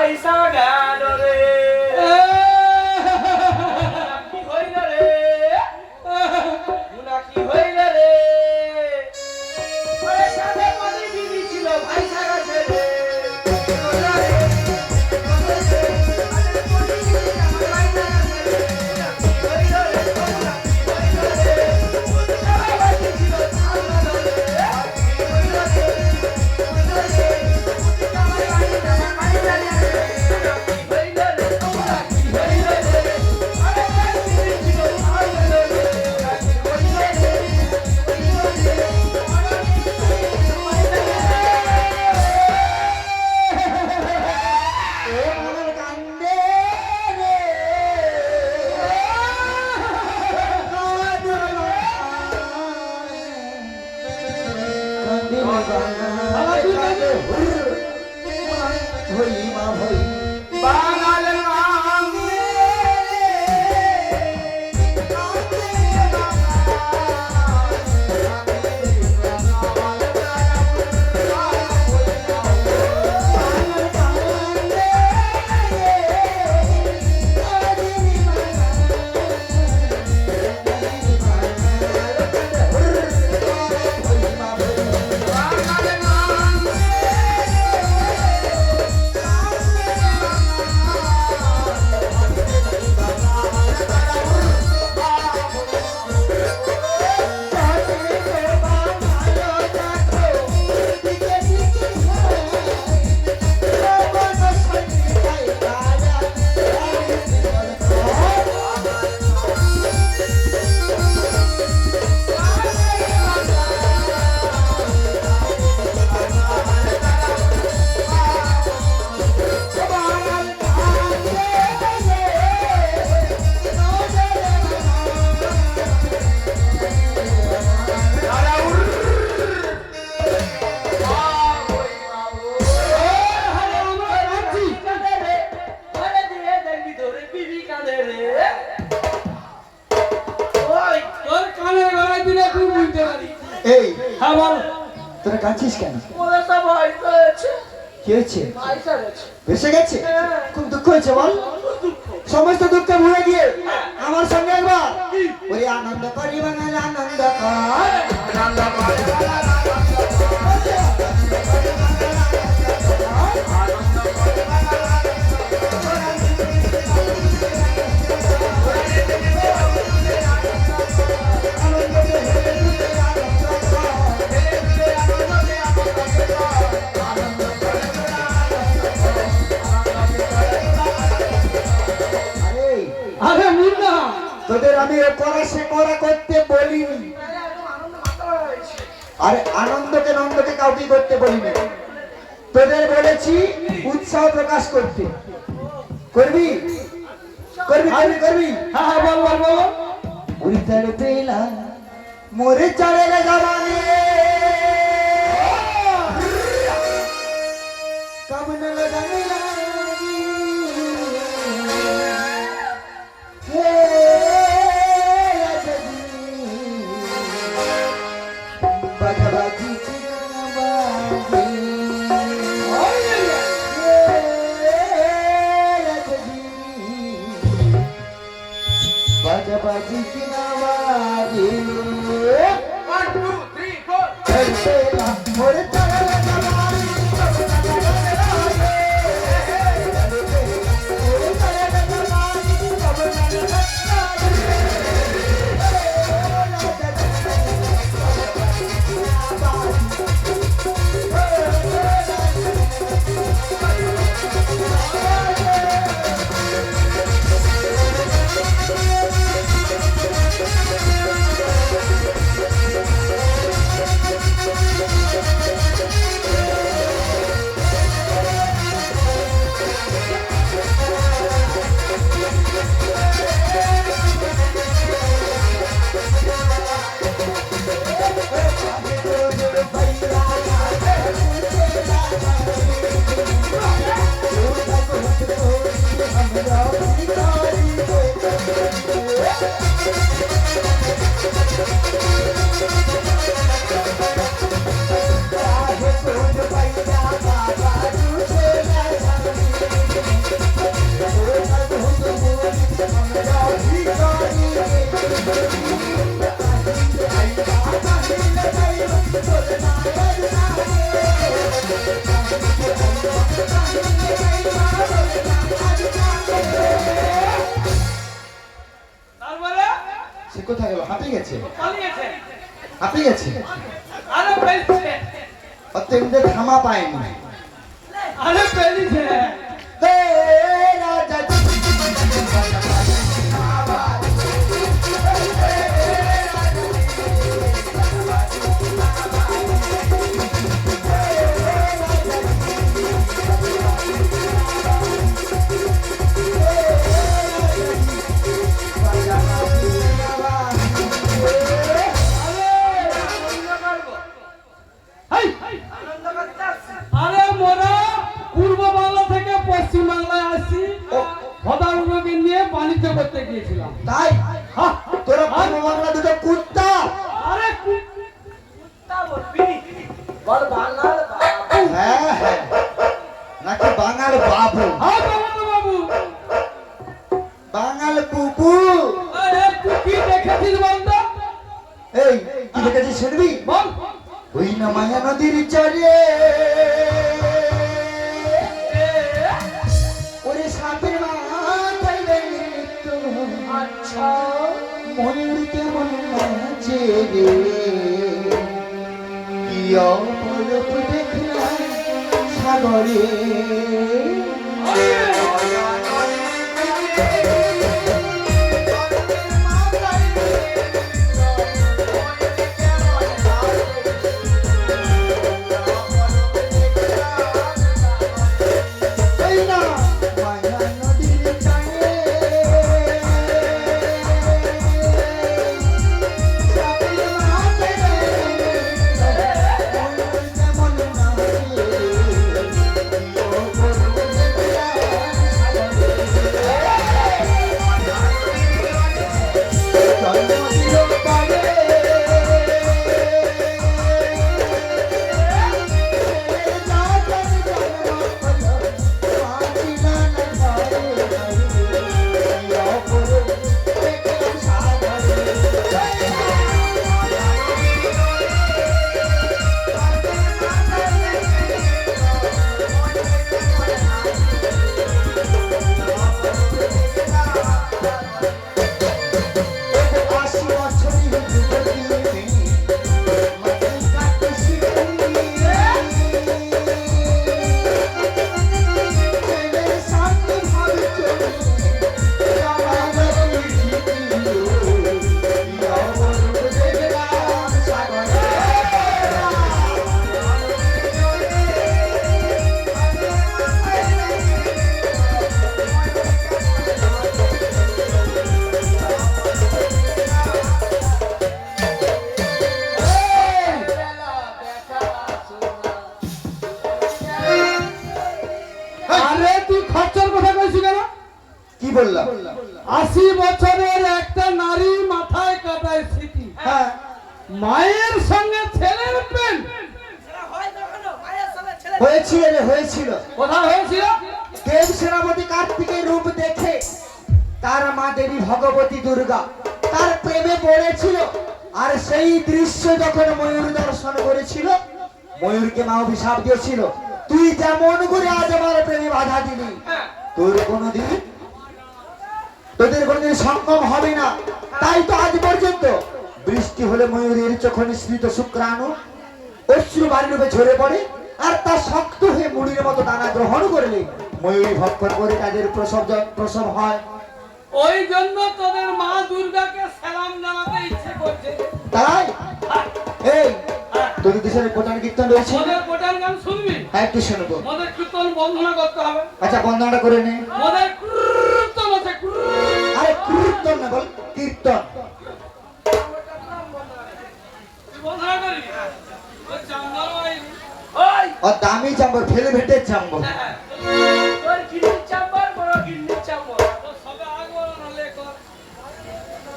পয়সা গেল রে কি হয়েছে? ভেসে গেছে? খুব দুঃখ হয়েছে বল। সমস্ত দুঃখে ভুলে গিয়ে আমার সঙ্গে একবার। ওই আনন্দ করি। বাঙাল আনন্দ কর। আরে আমি এ করা সে করা করতে বলিনি আরে আনন্দকে নন্দকে কাউকে করতে বলিনি তোদের বলেছি উৎসাহ প্রকাশ করতে। করবি? করবি করবি করবি? হ্যাঁ হ্যাঁ বল বল বল উড়িতার পেলা মোরে চলে জবানে। বাঙাল বাবু বাঙাল পুপু কি দেখেছিস এই কি দেখেছিস শুনবি বল ওই না মায়া নদীর চরে ওরে সাপের মাথায় নৃত্য আচ্ছা ময়ূর কেমন নাচে রে কি অপরূপ সাগরে হয়েছিল রে হয়েছিল? কোথায় হয়েছিল? দেব সেনাপতি কার্তিকের রূপ দেখে তার মা দেবী ভগবতী দুর্গা তার প্রেমে পড়েছিল। আর সেই দৃশ্য যখন ময়ূর দর্শন করেছিল ময়ূরকে মা অভিশাপ দিয়েছিল তুই যেমন করে আজ আমার প্রেমে বাধা দিলি তোর কোনোদিন তোদের কোনোদিন সক্ষম হবে না। তাই তো আজ পর্যন্ত বৃষ্টি হলে ময়ূরের চোখ নিঃসৃত শুক্রাণু অশ্রু বাড়ির রূপে ঝরে পড়ে আর তা শক্ত হয়ে মুড়ির মতো দানা গ্রহণ করলে ময়ূরী ভক্ষণ করে তাদের প্রসব প্রসব হয়। ওই জন্য তোদের মা দুর্গাকে সালাম জানাতে ইচ্ছে করছে। তাই? এই তোদের দেশের কোটান কীর্তন রয়েছে? মোদের কোটার গান শুনবি? হ্যাঁ একটু শুনব। মোদের কীর্তন বন্ধনা করতে হবে। আচ্ছা বন্দনাটা করে নে। মোদের কীর্তন আছে। আরে কীর্তন না বল কীর্তন। বন্ধনা ভাই ওই! আর দামি চাম্বর ফেলে ভেটে চাম্বর কর।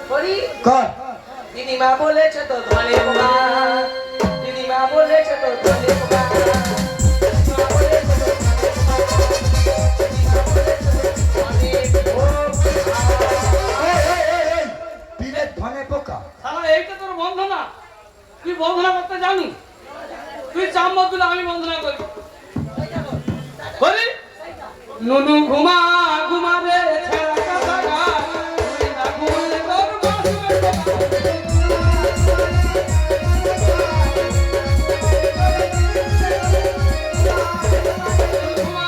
করি? কর। দিদিমা বলেছে তো ধনে পোকা। দিদিমা বলেছে তো ধনে পোকা। দিদিমা বলেছে তো ধনে তুই বন্ধনা করতে জানি। তুই চামদুল আমি বন্দনা করি। বলি নুনু ঘুমা ঘুমাবে ঘুমা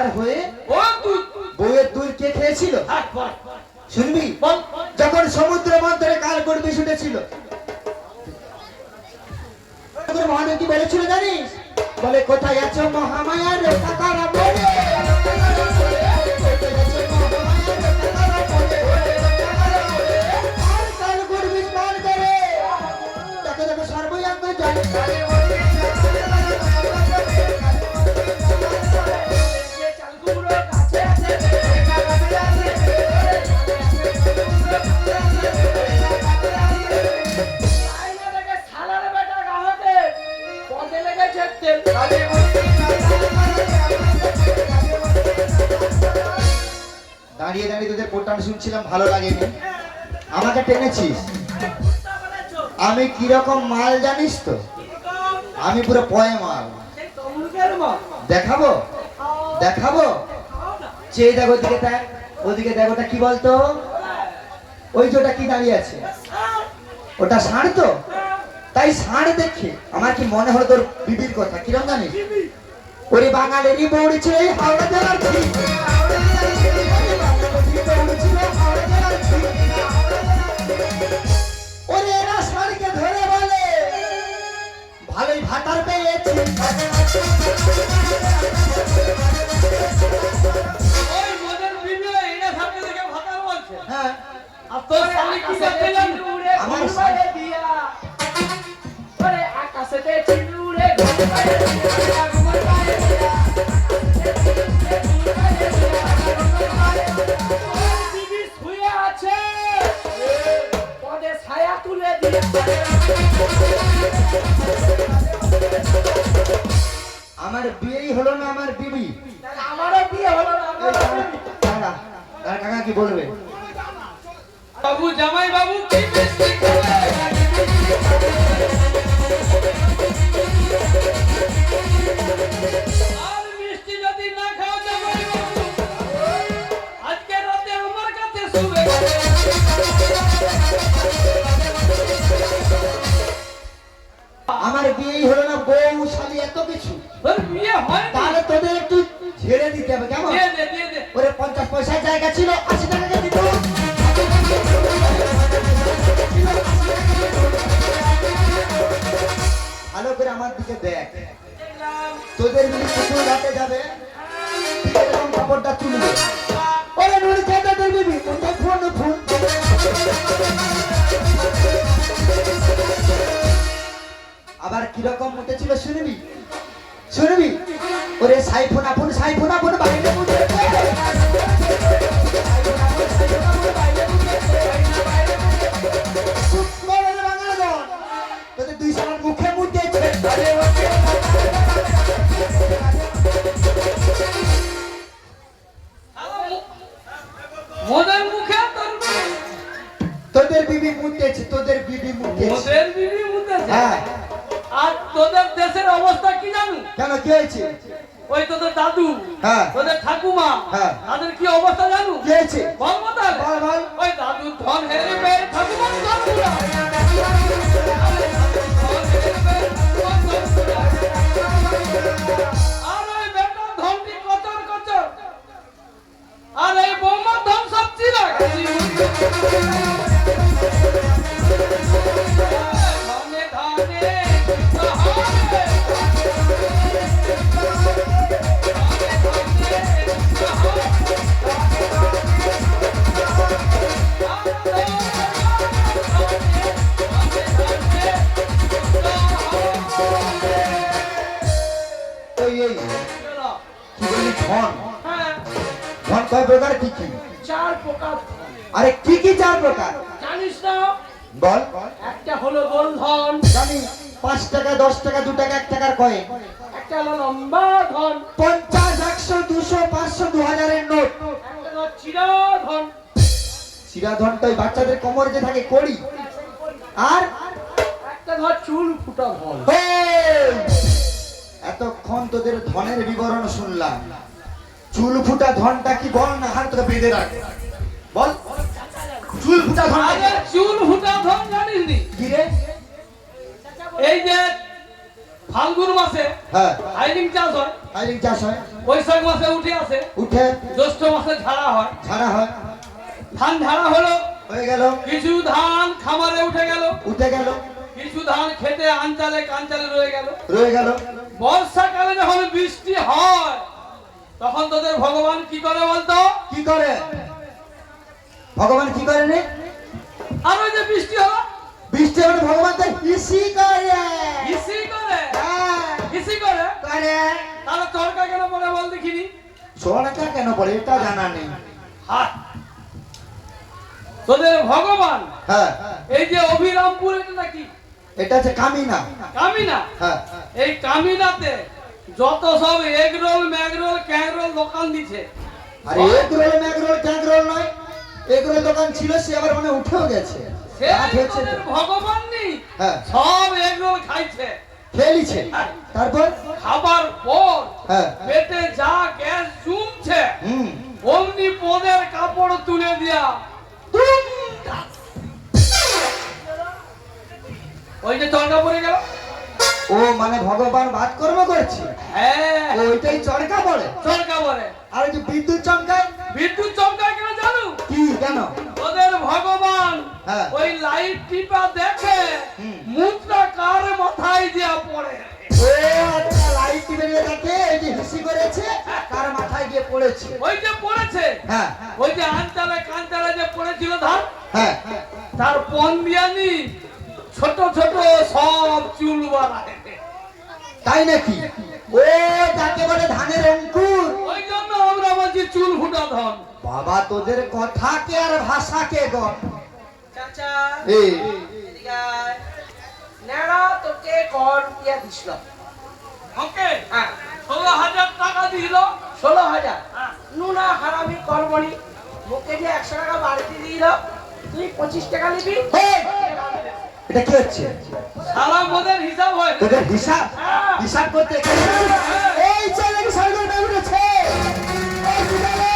বললি হয়ে ও তুই বউয়ের দুধ কে খেয়েছিল? শুনবি? যখন সমুদ্র মন্ত্রে কাল করবি শুনেছিল। কি বলেছিল জানিস? বলে কোথায় আছো মহামায়ার টাকারা বলে দাঁড়িয়ে দাঁড়িয়ে তোদের পোটান শুনছিলাম ভালো লাগেনি? আমাকে টেনেছিস? আমি কীরকম মাল জানিস তো? আমি পুরো পয়ে মাল। দেখাবো? দেখাবো? যে দেখ ওদিকে দেখ ওদিকে দেখ, ওটা কি বলতো? ওই যে ওটা কি দাঁড়িয়ে আছে? ওটা ষাঁড় তো? তাই ষাঁড় দেখে আমার কি মনে হলো তোর বিবির কথা? কিরম জানিস? ওরে বাঙালেরই বউড়ি ছিল হাওড়া জেলার ভালোই ভাতার পেয়েছি। ওই মোদের বিবি এরা সামনে থেকে ভাতার বলছে। হ্যাঁ আর তোর স্বামী কি করতে জানি আমার ঘুরবারে দিয়া। ওরে আকাশেতে চিনুরে দিয়া ঘুরবারে দিয়া। শুয়ে আছে। পদে ছায়া তুলে দিয়া। আমার বিয়েই হলো না আমার বিবি? আমারও বিয়ে হলো না কাকা কি বলবে? বাবু জামাই বাবু কি মিষ্টি আমার বিয়েই হলো না বউ শালি এত কিছু হয় তাহলে তোদের একটু ছেড়ে দিতে হবে কেমন ওরে পঞ্চাশ পয়সার জায়গা ছিল আশি টাকা দিত ভালো করে আমার দিকে দেখ তোদের মিলে ঘাটে যাবে কাপড়টা তুলবে ওরে নুড়ি তোদের ফোন ফোন আবার কীরকম উঠেছিল শুনবি? শুনবি? ওরে সাইফোন আপন সাইফোন আপন বাইরে তোদের দুই সালার মুখে মুখ দিয়েছে মুখে তোদের বিবি মুতেছে তোদের বিবি মুতেছে মোদের বিবি মুতেছে হ্যাঁ। কেন কি হয়েছে? ওই তোদের দাদু হ্যাঁ। তোদের ঠাকুমা হ্যাঁ। তাদের কি অবস্থা জানো? কি হয়েছে? বল বল, বল। ওই দাদু ধন হেরে পেয়ে ঠাকুমার আর ওই বেটা ধনটি কচর কচর? আর এই বৌমার ধন সব চিরা প্রকার কি কি? চার প্রকার। আরে কি কি চার প্রকার? জানিস না? বল। একটা হলো গোলধন। জানি পাঁচ টাকা দশ টাকা দু টাকা এক টাকার কয়েন। একটা হলো লম্বা ধন। পঞ্চাশ একশো দুশো পাঁচশো দু হাজারের নোট। চিরাধন। শিরাধনটা ওই বাচ্চাদের কোমরে যে থাকে করি আর? একটা ধর চুল ফুটা ধন এতক্ষণ তোদের ধনের বিবরণ শুনলাম। চুল ফুটা ধনটা কি বল না হাত তোকে বেঁধে রাখ। বল। চুল ফুটা ধন আরে চুল ফুটা ধন জানিস নি? কি রে? এই যে ফাল্গুন মাসে হ্যাঁ। হাইলিং চাষ হয়। আইলিং চাষ হয়। বৈশাখ মাসে উঠে আসে। উঠে। জ্যৈষ্ঠ মাসে ঝাড়া হয়। ঝাড়া হয়। ধান ঝাড়া হলো। হয়ে গেল। কিছু ধান খামারে উঠে গেল। উঠে গেল। কিছু ধান খেতে আঞ্চালে কাঞ্চালে রয়ে গেল। রয়ে গেল। বর্ষাকালে যখন বৃষ্টি হয় তখন তোদের ভগবান কি করে বলতো? কি করে? ভগবান কি করে রে আর ওই যে বৃষ্টি হলো। বৃষ্টি মানে ভগবান তো হিসি করে। ইসি করে? হ্যাঁ, ইসি করে? করে। তাহলে চরকা কেন বলে বল দেখিনি? সোনাটা কেন পড়ে এটা জানা নেই। হাত তোদের ভগবান? হ্যাঁ। এই যে অভিরামপুর এটা নাকি? এটা হচ্ছে কামিনা। কামিনা? হ্যাঁ। এই কামিনাতে যত সব এগ রোল ম্যাগ রোল রোল দোকান দিছে। আরে এক রোল ম্যাগ রোল ট্যাগ রোল নয় এক রোল দোকান ছিল সে আবার মানে উঠেও গেছে। ভগবান নেই হ্যাঁ। সব এগ রোল খাইছে খেলিছে তারপর? খাবার পর হ্যাঁ। পেটে যা গ্যাস জমছে অমনি পদের কাপড় তুলে দিয়া ওই যে চরকা পড়ে গেল। ও মানে ভগবান বাদ কর্ম করছে। হ্যাঁ। ওইটাই চরকা বলে। চরকা বলে। আর যে বিদ্যুৎ চমকায়? বিদ্যুৎ চমকায় কেন জানো? কি কেন? ওদের ভগবান হ্যাঁ। ওই লাইট টিপা দেখে মুদ্রা কার মাথায় দিয়া পড়ে? ও আচ্ছা লাইট বেরিয়ে দেখে এই যে হিসি করেছে কার মাথায় গিয়ে পড়েছে? ওই যে পড়েছে? হ্যাঁ। ওই যে আনচালে কানচালে যে পড়েছিল ধান হ্যাঁ। তার পন দিয়ানি ছোট ছোট সব চুল বাড়ায় তাই নাকি? ও যাকে বলে ধানের অঙ্কুর। ওই জন্য আমরা বলছি চুল ফুটা ধন। বাবা তোদের কথা কে আর ভাষা কে গো। চাচা এই নেড়া তোকে কর ইয়া দিছিল ওকে? হ্যাঁ। ষোলো হাজার টাকা দিল। ষোলো হাজার? হ্যাঁ। নুনা হারামি কর্মণি। মুখে যে একশো টাকা বাড়তি দিল তুই পঁচিশ টাকা নিবি! এটা কি হচ্ছে? সারা মদের হিসাব হয়। তোদের হিসাব? হিসাব করতে এই ছেলে কি সরকার বেরোচ্ছে এই বিদালে